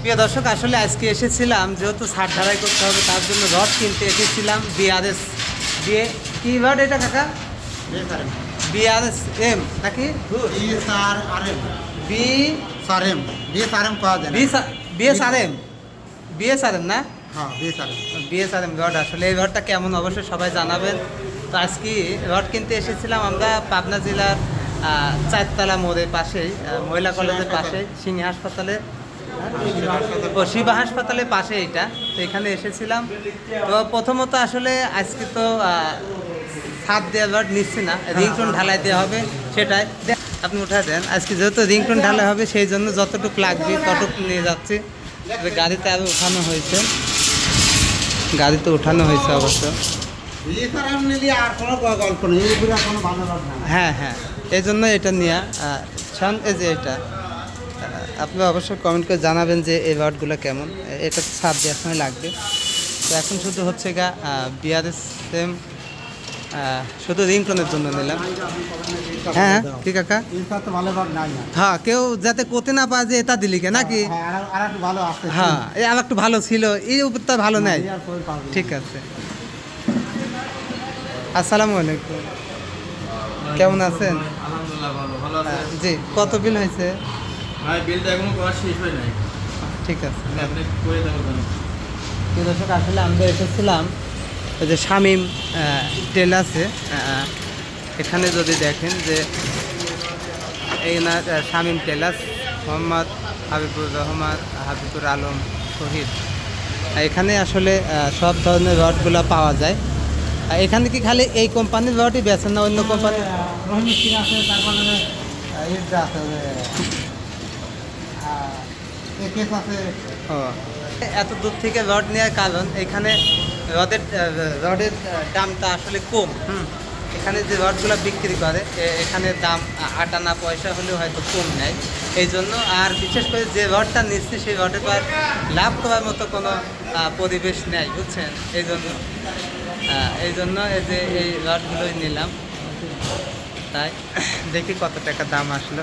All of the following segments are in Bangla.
প্রিয় দর্শক আসলে আজকে এসেছিলাম যেহেতু সার ঢালাই করতে হবে তার জন্য রড কিনতে এসেছিলাম বিআরএস বিএ কি রড এটা কাকা? বিআরএস এম নাকি? বি বিএসআরএম বিএসআরএম না। বিএসআরএম রড আসলে এই রডটা কেমন অবশ্যই সবাই জানাবেন। তো আজকে রড কিনতে এসেছিলাম আমরা পাবনা জেলার চারতলা মোড়ের পাশেই মহিলা কলেজের পাশে সিংহ হাসপাতালে। ও, শিবা হাসপাতালের পাশে এটা। তো এখানে এসেছিলাম। তো প্রথমত আসলে আজকে তো ছাদ দেওয়া রড নিচ্ছি না। রিংটোন ঢালাই দেওয়া হবে, সেটাই। আপনি উঠা দেন। আজকে যেহেতু রিংটোন ঢালাই হবে, সেই জন্য যতটুকু লাগবে, ততটুকু নিয়ে যাচ্ছি। গাড়িতে আরও উঠানো হয়েছে। গাড়িতে উঠানো হয়েছে অবশ্য। হ্যাঁ হ্যাঁ। এই জন্য এটা ছান এই যে এটা। আহ, আপনি অবশ্যই কমেন্ট করে জানাবেন যে এই রডগুলো কেমন। এটা সাত দেওয়ার সময় লাগবে। তো এখন শুধু হচ্ছে গা বিআরএস সেম শুধু রিংটনের জন্য নিলাম। হ্যাঁ কি কাকা? হ্যাঁ কেউ যাতে কোতে না পায় যে এটা দিলি কে নাকি? হ্যাঁ আর আর একটু ভালো আসতে হ্যাঁ এই আর একটু ভালো ছিল এই উপরটা ভালো নেই। ঠিক আছে। আসসালামু আলাইকুম। কেমন আছেন? আলহামদুলিল্লাহ ভালো ভালো আছে। জি কত বিল হয়েছে? ভাই বিলটা এখনও করা শেষ হয় নাই। ঠিক আছে। আপনি করে প্রিয় দর্শক আসলে আমরা এসেছিলাম ওই যে শামিম টেল আছে। এখানে যদি দেখেন যে এই না শামিম টেলাস মোহাম্মদ হাবিবুর রহমান হাবিবুর আলম শহীদ। এখানে আসলে সব ধরনের রডগুলো পাওয়া যায়। এখানে কি খালি এই কোম্পানির রডই বেছেন না অন্য কোম্পানি আছে তারপরে আছে আছে ও এত দূর থেকে রড নেওয়ার কারণ এখানে রডের রডের দামটা আসলে কম। হুম। এখানে যে রডগুলো বিক্রি করে এখানে দাম আট আনা পয়সা হলেও হয়তো কম নেয়। এই জন্য আর বিশেষ করে যে রডটা নিচ্ছি সেই রডের পর লাভ করার মতো কোনো পরিবেশ নেই বুঝছেন? এই জন্য এই জন্য এই যে এই রডগুলোই নিলাম। তাই দেখি কত টাকা দাম আসলো।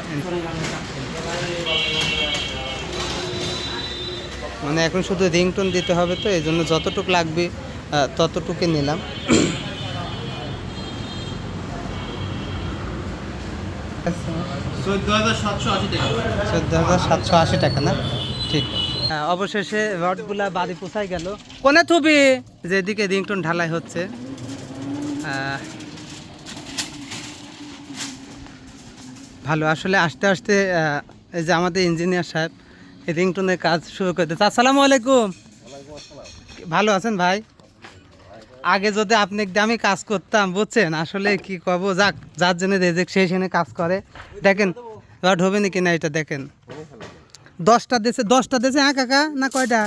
মানে এখন শুধু রিংটোন দিতে হবে তো এই জন্য যতটুকু লাগবে ততটুকু নিলাম। চোদ্দ হাজার সাতশো আশি টাকা। না? ঠিক। হ্যাঁ, অবশেষে রডগুলা বাড়ি পোষাই গেল। কোনে থুবি? যেদিকে রিংটোন ঢালাই হচ্ছে। ভালো। আসলে আস্তে আস্তে এই যে আমাদের ইঞ্জিনিয়ার সাহেব রিংটোনের কাজ শুরু করে দিচ্ছে আসসালামু আলাইকুম। ভালো আছেন ভাই? আগে যদি আপনি আমি কাজ করতাম বুঝছেন? আসলে কি কব যাক যার জন্য রেজেক সেই সেনে কাজ করে। দেখেন রড হবে নাকি না এটা দেখেন। দশটা দেশে দশটা দেশে হ্যাঁ কাকা? না কয়টা?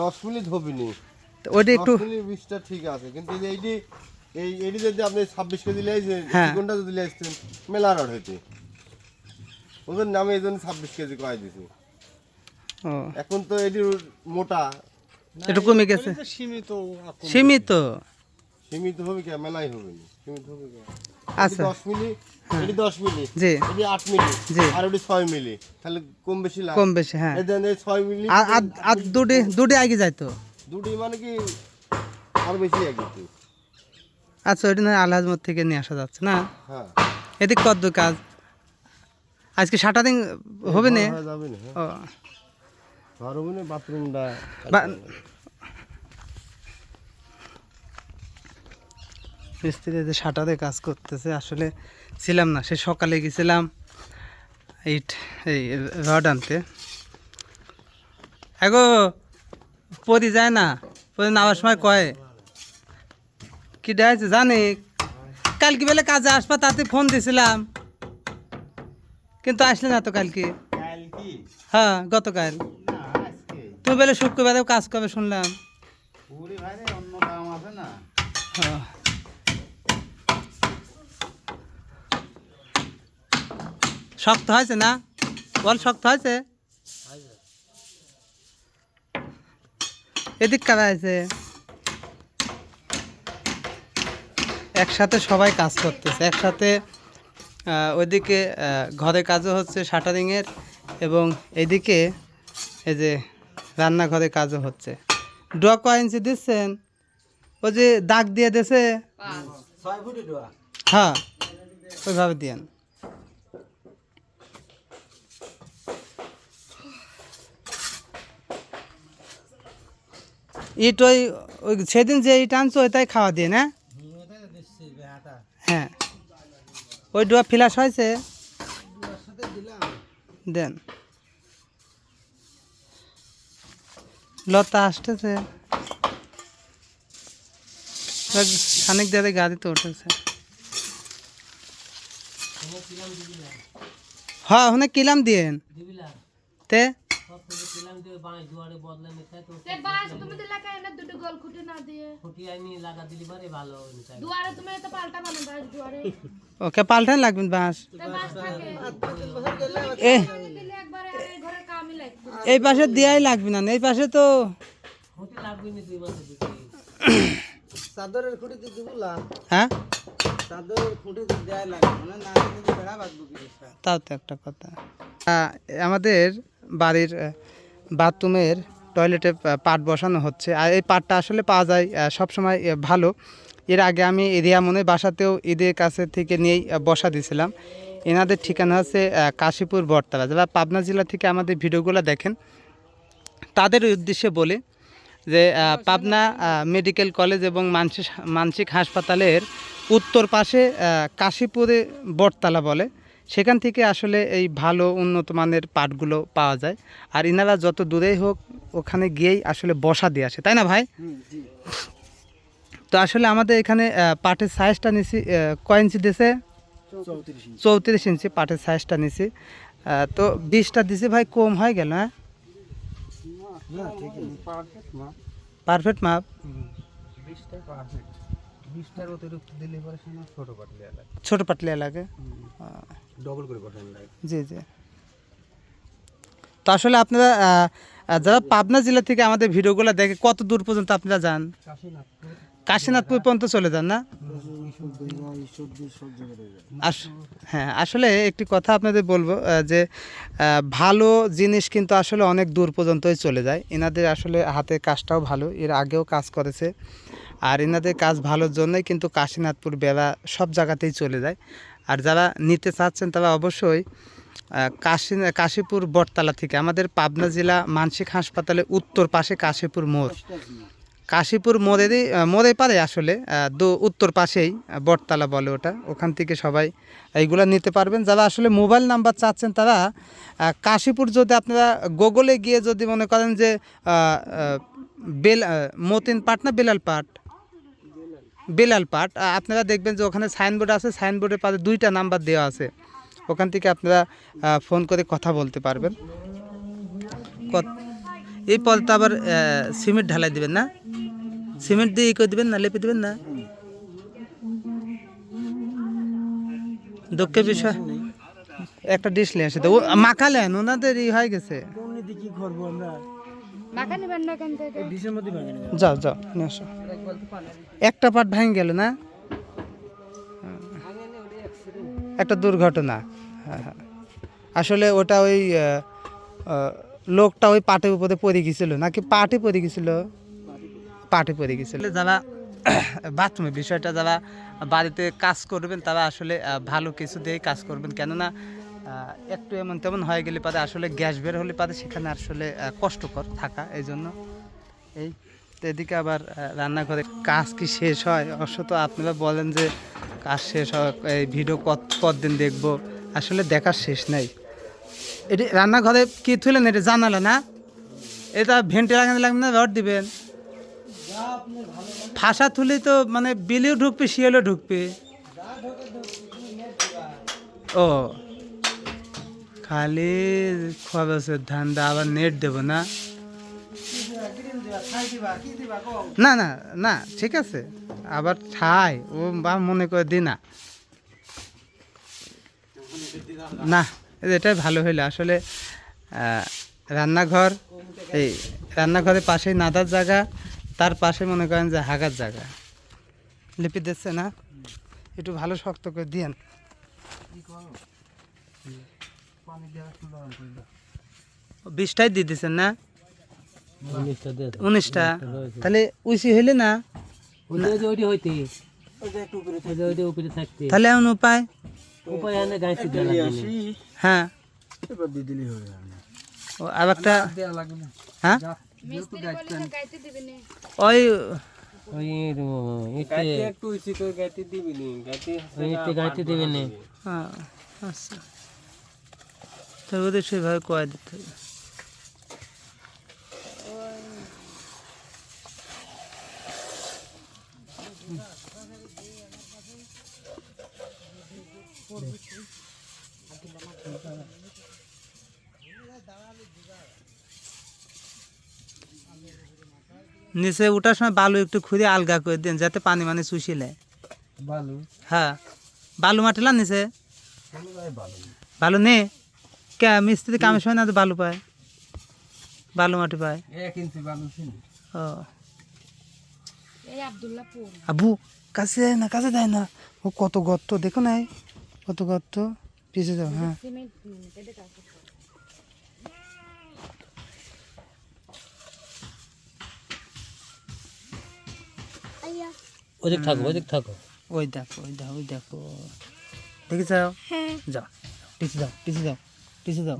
দশ মিনিট হবিনি। ওইটা একটু বিশটা ঠিক আছে। কিন্তু এই এইটি এই এটি যদি আপনি ছাব্বিশ কেজি লাইছেন হ্যাঁ। চিকনটা যদি লাইছেন মেলা রড হইতে। ওদের নামে এই জন্য ছাব্বিশ কেজি কয় দিছি। এখন তো এটি মোটা। একটু কমে গেছে। সীমিত সীমিত? সীমিত হবে কে? মেলাই হবে না। সীমিত হবে কে? আচ্ছা। দশ মিলি এটি দশ মিলি জি। এটি আট মিলি জি। আর ওটি ছয় মিলি। তাহলে কম বেশি লাগে কম বেশি হ্যাঁ। এই দেন এই ছয় মিলি আর আর- দুটি দুটি আগে যাইতো দুটি মানে কি আর বেশি আগে। আচ্ছা ওইটা নয় আলহাজমত থেকে নিয়ে আসা যাচ্ছে না? হ্যাঁ। এদিক কত কাজ। আজকে শাটারিং হবে না? হ্যাঁ, যাবে না। হ্যাঁ। ও হবে না বাথরুমটা বা- মিস্ত্রি যে শাটারে কাজ করতেছে আসলে ছিলাম না। সে সকালে গেছিলাম ইট এই রড আনতে। এগো পরি যায় না পরি নামার সময় কয়। কি ডাইছে জানি? কালকে বেলা কাজে আসবা তাতে ফোন দিছিলাম। কিন্তু আসলে না তো কালকে। হ্যাঁ গতকাল। তুমি বেলে শুক্রবারেও কাজ করবে শুনলাম। শক্ত হয়েছে না? বল শক্ত হয়েছে? এদিক কারা আছে? একসাথে সবাই কাজ করতেছে একসাথে ওইদিকে ঘরে কাজও হচ্ছে শাটারিংয়ের এবং এদিকে এই যে রান্নাঘরে কাজও হচ্ছে। ডোয়া কয় ইঞ্চি দিচ্ছেন? ওই যে দাগ দিয়ে দিয়েছে? ছয় হ্যাঁ ওইভাবে দিয়েন। ইট ওই সেদিন যে ইট আনছো ওইটাই খাওয়া দিয়ে না? হ্যাঁ। ওই ডোয়া ফিলাস হয়েছে। দেন। লতা আসতেছে। খানিক দিয়ে গাড়িতে উঠেছে। হ্যাঁ ওখানে কিলাম দিয়েন তে? তে বাস তুমি দিলা কেন দুটো গোল খুঁটে না দিয়ে। দুয়ারে তুমি তো পাল্টা বানো বাস দুয়ারে। ওকে পাল্টান লাগবেন বাঁশ এই লাগবে পাশে দেয়াই লাগবে না এই পাশে তো হ্যাঁ? চাদরের খুঁটি দিতে মানে না বাঁধবো তাও তো একটা কথা। আমাদের বাড়ির বাথরুমের টয়লেটে পাট বসানো হচ্ছে। আর এই পাটটা আসলে পাওয়া যায় সবসময় ভালো। এর আগে আমি রিয়া মনে বাসাতেও ঈদের কাছে থেকে নিয়েই বসা দিয়েছিলাম। এনাদের ঠিকানা হচ্ছে কাশীপুর বটতলা। যারা পাবনা জেলা থেকে আমাদের ভিডিওগুলো দেখেন, তাদের উদ্দেশ্যে বলে যে পাবনা মেডিকেল কলেজ এবং মানসিক মানসিক হাসপাতালের উত্তর পাশে কাশীপুরে বটতলা বলে। সেখান থেকে আসলে এই ভালো উন্নত মানের পাটগুলো পাওয়া যায়। আর ইনারা যত দূরেই হোক ওখানে গিয়েই আসলে বসা দিয়ে আসে। তাই না ভাই? তো আসলে আমাদের এখানে পাটের সাইজটা নিছি কয় ইঞ্চি দিয়েছে চৌত্রিশ ইঞ্চি। পাটের সাইজটা নিছি। তো বিশটা দিছি ভাই কম হয়ে গেল হ্যাঁ? পারফেক্ট মাপ ছোট পাটলিয়া লাগে। ডবল করে লাগে জি জি। তো আসলে আপনারা যারা পাবনা জেলা থেকে আমাদের ভিডিওগুলো দেখে, কত দূর পর্যন্ত আপনারা যান? কাশীনাথপুর পর্যন্ত চলে যান, না? হ্যাঁ আসলে একটি কথা আপনাদের বলব যে ভালো জিনিস কিন্তু আসলে অনেক দূর পর্যন্তই চলে যায়। এনাদের আসলে হাতের কাজটাও ভালো, এর আগেও কাজ করেছে। আর এনাদের কাজ ভালোর জন্যই কিন্তু কাশীনাথপুর বেলা সব জায়গাতেই চলে যায়। আর যারা নিতে চাচ্ছেন তারা অবশ্যই কাশী, কাশীপুর বটতলা থেকে আমাদের পাবনা জেলা মানসিক হাসপাতালে উত্তর পাশে কাশীপুর মোড়। কাশীপুর মোড়েরই মোড়ে পারে আসলে দু, উত্তর পাশেই বটতলা বলে ওটা। ওখান থেকে সবাই এইগুলো নিতে পারবেন। যারা আসলে মোবাইল নাম্বার চাচ্ছেন তারা কাশীপুর যদি আপনারা গুগলে গিয়ে যদি মনে করেন যে বেল মতিন পাট না বেলাল পাট বেলাল পাট। আপনারা দেখবেন যে ওখানে সাইনবোর্ড আছে সাইনবোর্ডের পাশে দুইটা নাম্বার দেওয়া আছে। ওখান থেকে আপনারা ফোন করে কথা বলতে পারবেন। এই পদটা আবার সিমেন্ট ঢালাই দিবেন না? সিমেন্ট দিয়ে ই করে দিবেন না লেপে দিবেন না? দুঃখের বিষয়। একটা ডিশ নিয়ে আসে তো মাখালেন ওনাদের ই হয়ে গেছে। আমরা? যাও। যাও নিয়ে আসো। একটা পাট ভেঙে গেল না? একটা দুর্ঘটনা। হ্যাঁ হ্যাঁ। আসলে ওটা ওই লোকটা ওই পাটের উপরে পড়ে গেছিল। নাকি পাটে পড়ে গেছিল? পাটে পড়ে গেছিল। যারা বাথরুমের বিষয়টা যারা বাড়িতে কাজ করবেন তারা আসলে ভালো কিছু দিয়ে কাজ করবেন। কেননা একটু এমন তেমন হয়ে গেলে পারে আসলে গ্যাস বের হলে পারে সেখানে আসলে কষ্টকর থাকা এই। জন্য এই এদিকে আবার রান্নাঘরে কাজ কি শেষ হয়? অবশ্য তো আপনারা বলেন যে কাজ শেষ হয়, এই ভিডিও কত, কতদিন দেখব? আসলে দেখার শেষ নাই। এটি রান্নাঘরে কি তুলেন এটা জানালে না? এটা ভেন্টে লাগানো লাগবে না রড দিবেন? ফাঁসা তুলি তো মানে বিলেও ঢুকবে, শিয়ালেও ঢুকবে। ও। খালি খরচের ধান্দা আবার নেট দেবো না। না না না, ঠিক আছে। আবার ঠাই, ও বা মনে করে দি না। না এটাই ভালো হইল। আসলে রান্নাঘর, এই রান্নাঘরের পাশেই নাদার জায়গা, তার পাশে মনে করেন যে হাগার জায়গা। লিপি দিচ্ছে না? একটু ভালো শক্ত করে দিয়েন। বিশটাই দিয়ে দিচ্ছেন না উনিশটা তাহলে উইসি হইলে না? তাহলে এমন উপায়? হ্যাঁ। ও, আর একটা হ্যাঁ? বলে যে গাইতে দিবে না। ওই হ্যাঁ, আচ্ছা। তো ওদের সেভাবে কয়ে দিতে হবে। নিচে ওঠার সময় বালু একটু খুঁড়ে আলগা করে দেন যাতে পানি মানে চুষিলে বালু? হ্যাঁ। বালু মাটিলা নিচে? বালু? নে কে মিস্ত্রি কামের সময় না তো বালু পায়। বালু মাটি পায়। ও। এই আবু কাছে দেয় না কাছে দেয় না। ও কত গর্ত দেখো না এই, কত গর্ত পিছিয়ে যাও হ্যাঁ। ওই দেখো ওই দেখো ওই দেখো ওই দেখো। দেখে যাও। যাও পিছিয়ে যাও পিছিয়ে যাও। পিছিয়ে যাও